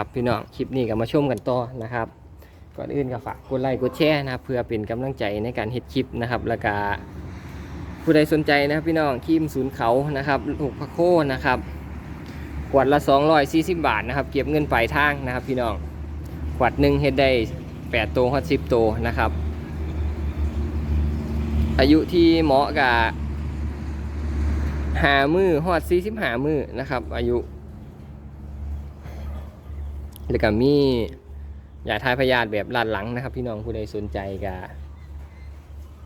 ครับพี่น้องคลิปนี้ก็มาชมกันต่อนะครับก่อนอื่นก็ฝากกดไลค์กดแชร์นะครับเพื่อเป็นกำลังใจในการเฮ็ดคลิปนะครับ แล้วก็ผู้ใดสนใจนะครับพี่น้องครีมศูนย์เขานะครับลูกพะโคนะครับขวดละ 240 บาทนะครับ เก็บเงินปลายทางนะครับ พี่น้องขวดหนึ่งเฮ็ดได้8โตวฮอด10โตวนะครับ อายุที่เหมาะกับหามือฮอดสี่สิบหามือนะครับ อายุ แล้วก็มียาทายพยาธิแบบลัดหลังนะครับ พี่น้องผู้ใดสนใจก็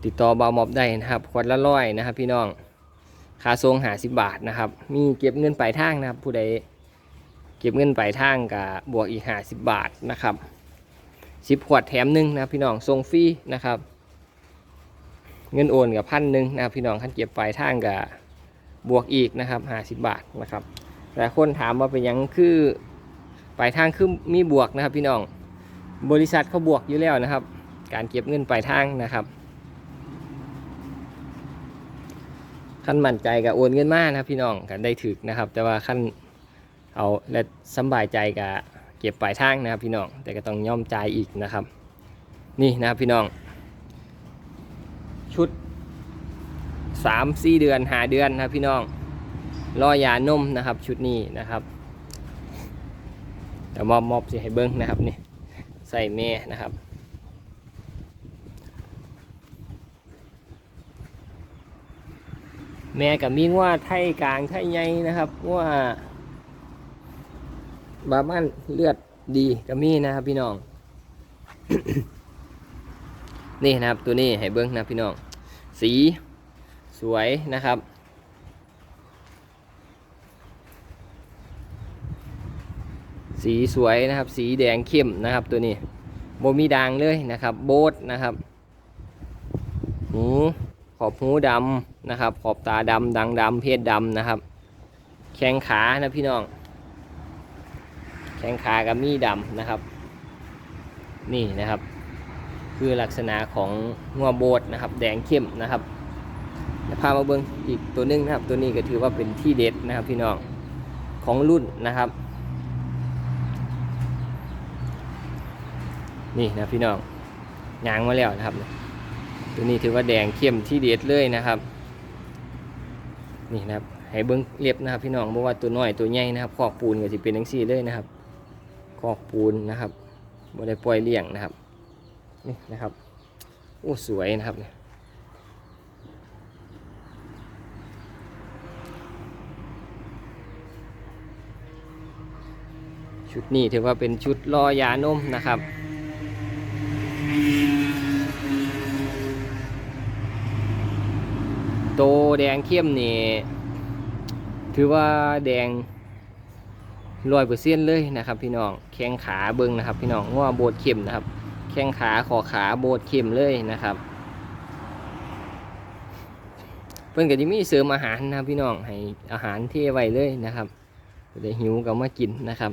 ติดต่อบาวมอบได้นะครับขวดละร้อยนะครับ พี่น้องค่าทรงหาสิบบาทนะครับ มีเก็บเงินปลายทางนะครับ ผู้ใดเก็บเงินปลายทางกับบวกอีกหาสิบบาทนะครับสิบขวดแถมหนึ่งนะพี่น้องทรงฟรีนะครับ เงินโอนกับพันหนึ่งนะพี่น้องขั้นเก็บปลายทางกับบวกอีกนะครับห้าสิบบาทนะครับแต่คนถามว่าเป็นยังคือ ลายทางคือมีบวกนะครับพี่น้อง บริษัทเขาบวกอยู่แล้วนะครับ การเก็บเงินปลายทางนะครับขั้นมั่นใจกับโอนเงินมากนะครับพี่น้องกันได้ถึกนะครับ แต่ว่าขั้นเอาและสบายใจกับเก็บปลายทางนะครับพี่น้องแต่ก็ต้องย่อมใจอีกนะครับ นี่นะครับพี่น้อง ชุดสามซีเดือนหาเดือนนะครับพี่น้องรอยานมนะครับ ชุดนี้นะครับ แต่มอบมอบสิให้เบิ้งนะครับนี่ใส่เมนะครับแม่กับมีว่าไทยกลางไทยใหญ่นะครับว่าบาบ้านเลือดดีกับมีนะครับพี่น้อง นี่นะครับตัวนี้ให้เบิ้งนะพี่น้อง สีสวยนะครับ สีสวยนะครับ สีแดงเข้มนะครับตัวนี้โบมีด่างเลยนะครับ โบทนะครับหูขอบหูดำนะครับ ขอบตาดำดังดำเพศดำนะครับ แข้งขานะพี่น้อง แข้งขากับมีดำนะครับ นี่นะครับ คือลักษณะของงัวโบดนะครับ แดงเข้มนะครับพามาเบิ้งอีกตัวหนึงนะครับ ตัวนี้ก็ถือว่าเป็นที่เด็ดนะครับพี่น้องของรุ่นนะครับ นี่นะพี่น้องยางมาแล้วนะครับ ตัวนี้ถือว่าแดงเข้มที่เด็ดเลยนะครับ นี่นะครับให้เบิ้งเล็บนะครับ พี่น้องเพราะว่าตัวน้อยตัวใหญ่นะครับขอกปูนก็จะเป็นทั้งสี่เลยนะครับขอกปูนนะครับบ่ได้ปล่อยเลี้ยงนะครับนี่นะครับโอ้สวยนะครับเนี่ยชุดนี้ถือว่าเป็นชุดรอยานมนะครับ แดงเข้มนี่ถือว่าแดงร้อยเปอร์เซ็นต์เลยนะครับ พี่น้องแข้งขาเบิ้งนะครับ พี่น้องว่าโบดเข้มนะครับ แข้งขาขอขาโบดเข้มเลยนะครับ เพิ่อนก็จะมีเสริมอาหารนะครับ พี่น้องให้อาหารเทไว้เลยนะครับจะหิวก็มากินนะครับ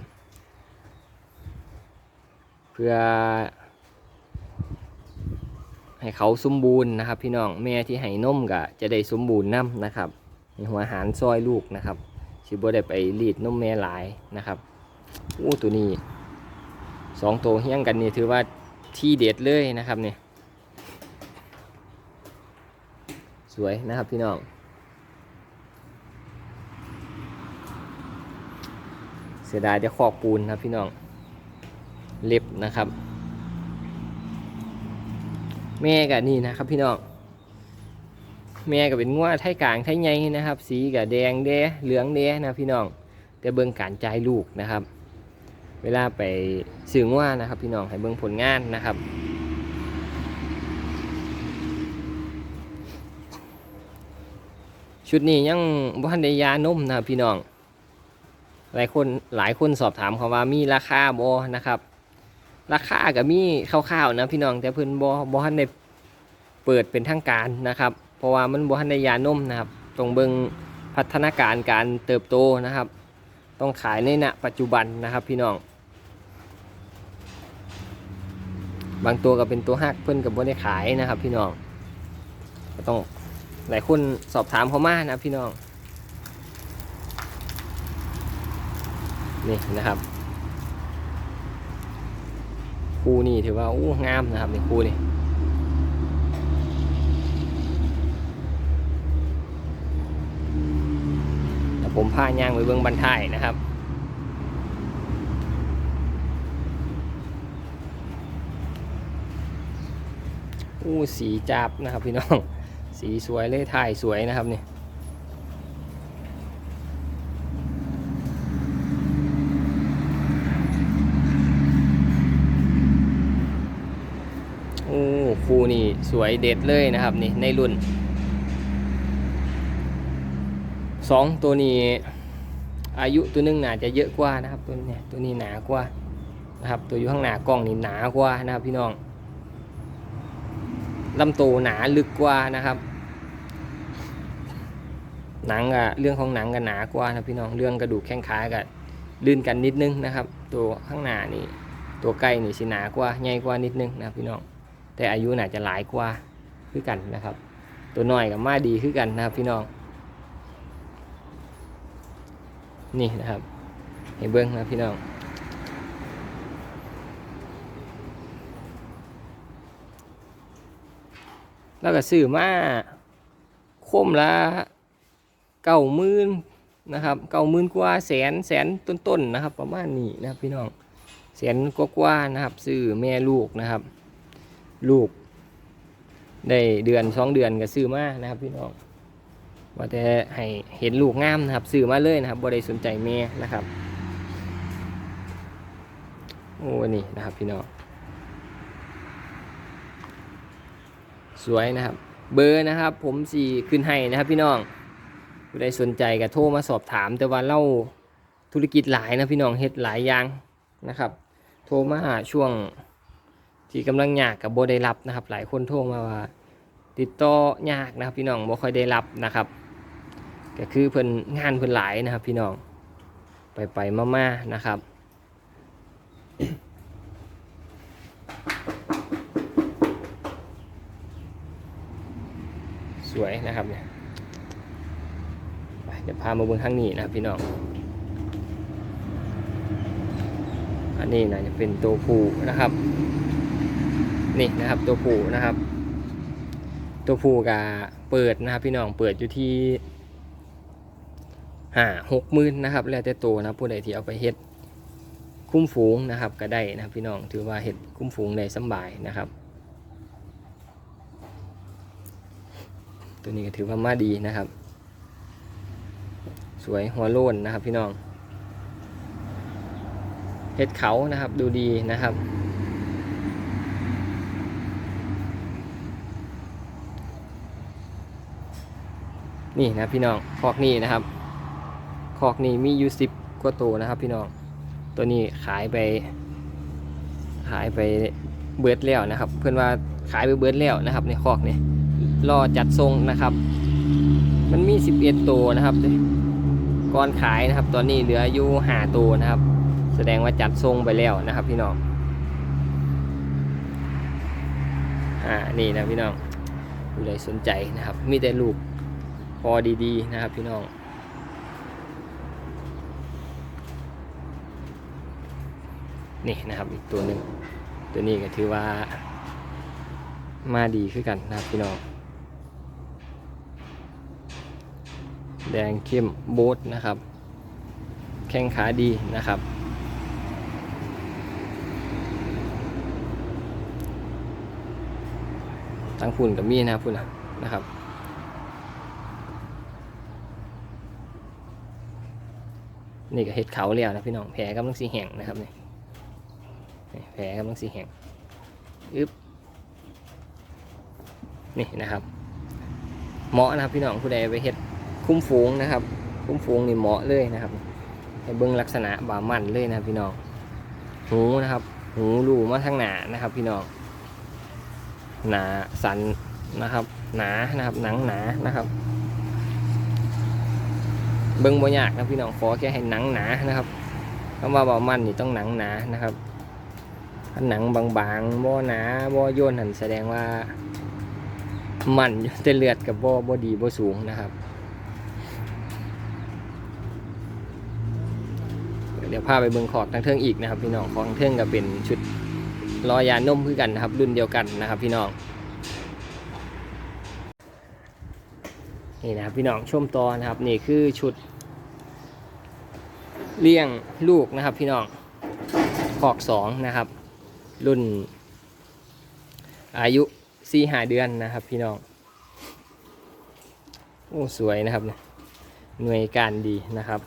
เพื่อ ให้เขาสมบูรณ์นะครับพี่น้องแม่ที่ให้นมก็จะได้สมบูรณ์น้ำนะครับให้หัวอาหารซอยลูกนะครับสิบได้ไปรีดนมแม่หลายนะครับอู้ตัวนี้สองตัวเฮี้ยงกันนี่ถือว่าที่เด็ดเลยนะครับเนี่ยสวยนะครับพี่น้องเสียดายจะขอกปูนนะครับพี่น้องเล็บนะครับ แม่กับนี่นะครับพี่น้องแม่ก็เป็นงัวไทยกลางไทยใหญ่นะครับ สีกับแดงแดงเหลืองแดงนะพี่น้องแต่เบิ่งการจ่ายลูกนะครับ เวลาไปซื้องัวนะครับ พี่น้องให้เบิ่งผลงานนะครับชุดนี้ยังบ่ทันได้ยานมนะพี่น้อง หลายคนหลายคนสอบถามเขาว่ามีราคาบ่นะครับ ราคากับมีคร่าวๆนะพี่น้องแต่เพิ่นบ่บ่ทันได้เปิดเป็นทางการนะครับ เพราะว่ามันบ่ทันได้ยานมนะครับต้องเบิ่งพัฒนาการการเติบโตนะครับ ต้องขายในณปัจจุบันนะครับพี่น้อง บางตัวก็เป็นตัวฮักเพิ่นก็บ่ได้ขายนะครับพี่น้องก็ต้องหลายคนสอบถามเขามานะพี่น้อง นี่นะครับ คู่นี่ถือว่าอู้งามนะครับนี่คู่นี่แต่ผมพาย่างไปเบื้องบันทายนะครับอู้สีจับนะครับพี่น้อง สีสวยเลยถ่ายสวยนะครับนี่ โอ้คู่ นี่สวยเด็ดเลยนะครับนี่ในรุ่นสองตัวนี้อายุตัวหนึงน่าจะเยอะกว่านะครับตัวนี้ตัวนี้หนากว่านะครับตัวอยู่ข้างหน้ากล้องนี่หนากว่านะครับพี่น้องลำตัวหนาลึกกว่านะครับ หนังอะเรื่องของหนังก็หนากว่านะพี่น้องเรื่องกระดูกแข้งขาก็ลื่นกันนิดนึงนะครับ ตัวข้างหน้านี่ตัวใกล้นี่สิหนากว่าใหญ่กว่านิดนึงนะครับพี่น้อง แต่อายุน่าจะหลายกว่าคือกันนะครับ ตัวน้อยกับมาดีคือกันนะครับพี่น้อง นี่นะครับ เห็นเบิ้องนะพี่น้อง แล้วก็ซื้อมาคมละเก้าหมื่นนะครับเก้าหมื่นกว่าแสนแสนต้นๆนะครับ ประมาณนี้นะครับพี่น้องแสนกว่าๆนะครับซื้อแม่ลูกนะครับ ลูกได้เดือนสองเดือนก็ซื้อมานะครับพี่น้องว่าแต่ให้เห็นลูกงามนะครับซื้อมาเลยนะครับบ่ได้สนใจแม่นะครับโอ้นี่นะครับพี่น้องสวยนะครับ เบอร์นะครับ ผมสีขึ้นให้นะครับพี่น้องผู้ใดสนใจก็โทรมาสอบถาม แต่ว่าเล่าธุรกิจหลายนะพี่น้องเฮ็ดหลายอย่างนะครับ โทรมาช่วง ที่กำลังยากกับโบได้รับนะครับ หลายคนโทรมาว่า ติดต่อยากนะครับ พี่น้องบ่ค่อยได้รับนะครับ ก็คือเพิ่นงานเพิ่นหลายนะครับ พี่น้องไปไปมามาๆนะครับสวยนะครับเนี่ยเดี๋ยวพามาบนข้างนี้นะครับพี่น้อง อันนี้นะจะเป็นตัวผูนะครับ นี่นะครับตัวผู้นะครับ ตัวผู้กับเปิดนะครับ พี่น้องเปิดอยู่ที่ห้าหกหมื่นนะครับ แล้วแต่ตัวนะผู้ใดที่เอาไปเฮ็ดคุ้มฝูงนะครับก็ได้นะครับพี่น้องถือว่าเฮ็ดคุ้มฝูงได้สบายนะครับ ตัวนี้ก็ถือว่ามาดีนะครับ สวยหัวโล้นนะครับพี่น้องเฮ็ดเขานะครับดูดีนะครับ นี่นะพี่น้องคอกนี่นะครับคอกนี่มีอยู่สิบกว่าตัวนะครับ พี่น้องตัวนี้ขายไป ขายไปเบิร์ดแล้วนะครับ เพื่อนว่าขายไปเบิร์ดแล้วนะครับ ในคอกนี่รอจัดทรงนะครับ มันมีสิบเอ็ดตัวนะครับก่อนขายนะครับ ตอนนี้เหลืออยู่ห้าตัวนะครับ แสดงว่าจัดทรงไปแล้วนะครับ พี่น้องอ่านี่นะพี่น้องผู้ใดสนใจนะครับ มีแต่ลูก พอดีๆนะครับพี่น้องนี่นะครับอีกตัวหนึ่งตัวนี้ก็ถือว่า มาดีขึ้นกันนะครับพี่น้องแดงเข้มโบทนะครับ แข้งขาดีนะครับ ตั้งพุ่นกับมีนะครับพุ่นนะนะครับ นี่ก็เห็ดเขาแล้วนะพี่น้องแผลกำลังสีแห้งนะครับนี่แผลกำลังสีแห้งอึบนี่นะครับ เหมาะนะครับพี่น้องผู้ใดไปเห็ดคุ้มฟูงนะครับ คุ้มฟูงนี่เหมาะเลยนะครับให้เบิ้งลักษณะบามันเลยนะพี่น้องหูนะครับ หูรูมาทางหนานะครับ พี่น้องหนาสันนะครับ หนานะครับหนังหนานะครับ เบิ้งบ่ยากนะพี่น้องขอแค่ให้หนังหนานะครับคำว่าบ่มันนี่ต้องหนังหนานะครับถ้าหนังบางๆบ่หนาบ่โยนหันแสดงว่า มันอยู่แต่เลือดกับบ่บ่ดีบ่สูงนะครับ เดี๋ยวพาไปเบิ้งขอกทางเทิงอีกนะครับพี่น้องของทางเทิงก็เป็นชุดรอยานมคือกันนะครับ รุ่นเดียวกันนะครับพี่น้องนี่นะครับพี่น้องชมต่อนะครับนี่คือชุด เลี้ยงลูกนะครับพี่น้องขอกสองนะครับ รุ่น อายุสี่หาเดือนนะครับพี่น้องโอ้สวยนะครับเนี่ยหน่วยการดีนะครับ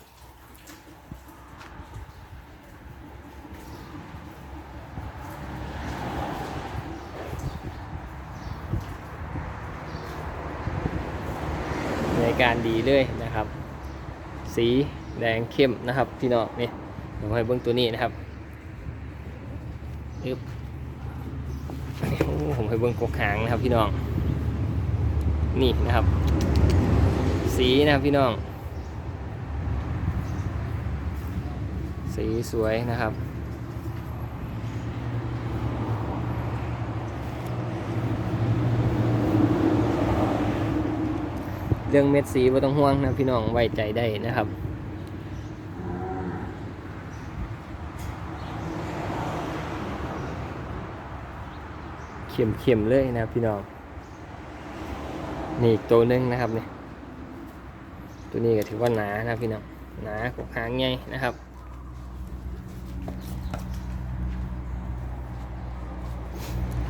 ในการดีเลยนะครับ สี แดงเข้มนะครับพี่น้องนี่เดี๋ยวให้เบิ้งตัวนี้นะครับอึ๊บผมให้เบิ้งกกหางนะครับพี่น้อง นี่นะครับ สีนะครับพี่น้อง สีสวยนะครับเรื่องเม็ดสีไม่ต้องห่วงนะพี่น้องไว้ใจได้นะครับ เข็มเข็มๆเลยนะครับพี่น้อง นี่อีกตัวหนึงนะครับเนี่ยตัวนี้ก็ถือว่าหนานะพี่น้องหนากว่าหางไงนะครับ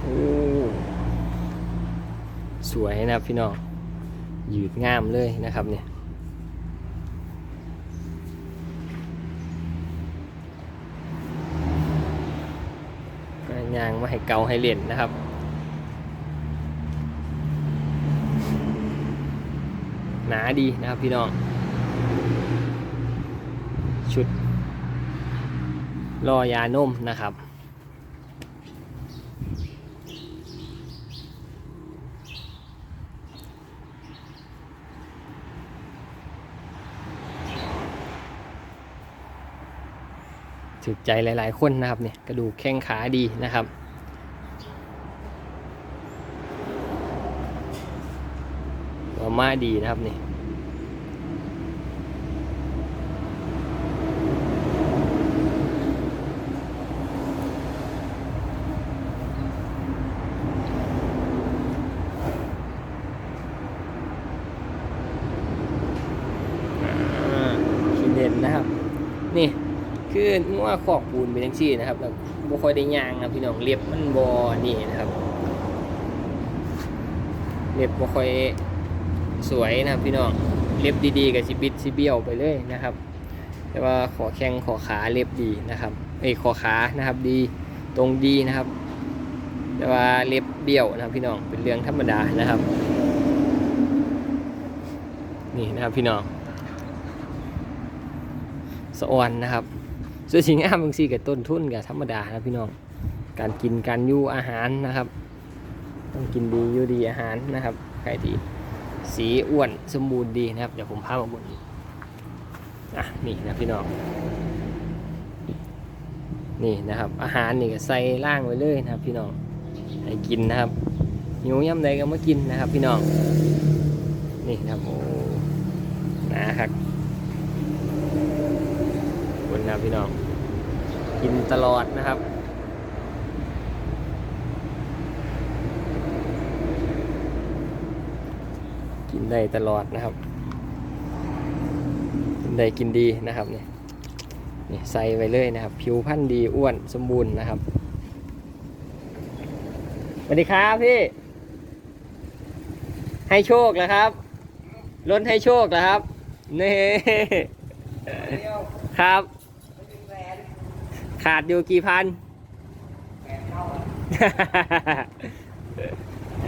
โอ้สวยนะพี่น้องยืดงามเลยนะครับเนี่ยยางมาให้เกาให้เล่นนะครับ หนาดีนะครับพี่น้อง ชุดรอยานมนะครับถูกใจหลาย ๆ คนนะครับเนี่ยกระดูกแข้งขาดีนะครับ หัว มาดีนะครับนี่ขี้เด่นนะครับ นี่คืองัวขอกปูนเป็นจังซี่นะครับแล้วบ่ค่อยได้ย่างนะพี่น้องเล็บมันบ่นี่นะครับเล็บบ่ค่อย สวยนะครับพี่น้องเล็บดีๆกับสิบิดสิเบี้ยวไปเลยนะครับ แต่ว่าขอแข้งขอขาเล็บดีนะครับเอ้ขอขานะครับดีตรงดีนะครับ แต่ว่าเล็บเบี้ยวนะครับพี่น้องเป็นเรื่องธรรมดานะครับ นี่นะครับพี่น้องสะออนนะครับส่วนสิงอ้ามบางสีกับต้นทุนกับธรรมดานะพี่น้อง การกินการยู่อาหารนะครับ ต้องกินดีอยู่ดีอาหารนะครับใครดี สีอ้วนสมบูรณ์ดีนะครับ เดี๋ยวผมพามาบนอะนี่นะพี่น้องนี่นะครับ อาหารนี่ก็ใส่ล่างไว้เลยนะครับ พี่น้องให้กินนะครับหิวย่ำใดก็มากินนะครับ พี่น้องนี่นะครับโอ้นะครับบคุณนะพี่น้อง กินตลอดนะครับ กินได้ตลอดนะครับ กินได้กินดีนะครับเนี่ยนี่ใส่ไปเลยนะครับ ผิวพรรณดีอ้วนสมบูรณ์นะครับสวัสดีครับพี่ ให้โชคแล้วครับล้นให้โชคแล้วครับนี่ครับ ขาดอยู่กี่พัน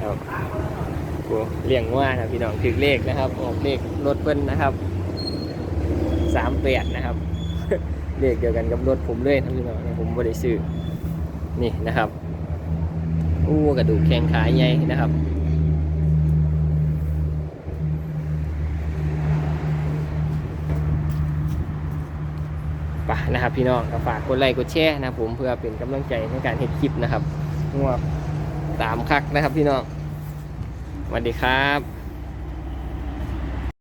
ครับโเลี้ยงว่านะพี่น้องถึกเลขนะครับ ออกเลขรถเพิ่นนะครับสามแปดนะครับ เลขเดียวกันกับรถผมเลยนะพี่น้องผมบริซื้อนี่นะครับอู้กระดูกแข้งขาใหญ่นะครับไปนะครับพี่น้องก็ฝากกดไลค์กดแชร์นะผมเพื่อเป็นกำลังใจในการเห็นคลิปนะครับงวบตามคักนะครับพี่น้อง วัสดีครับ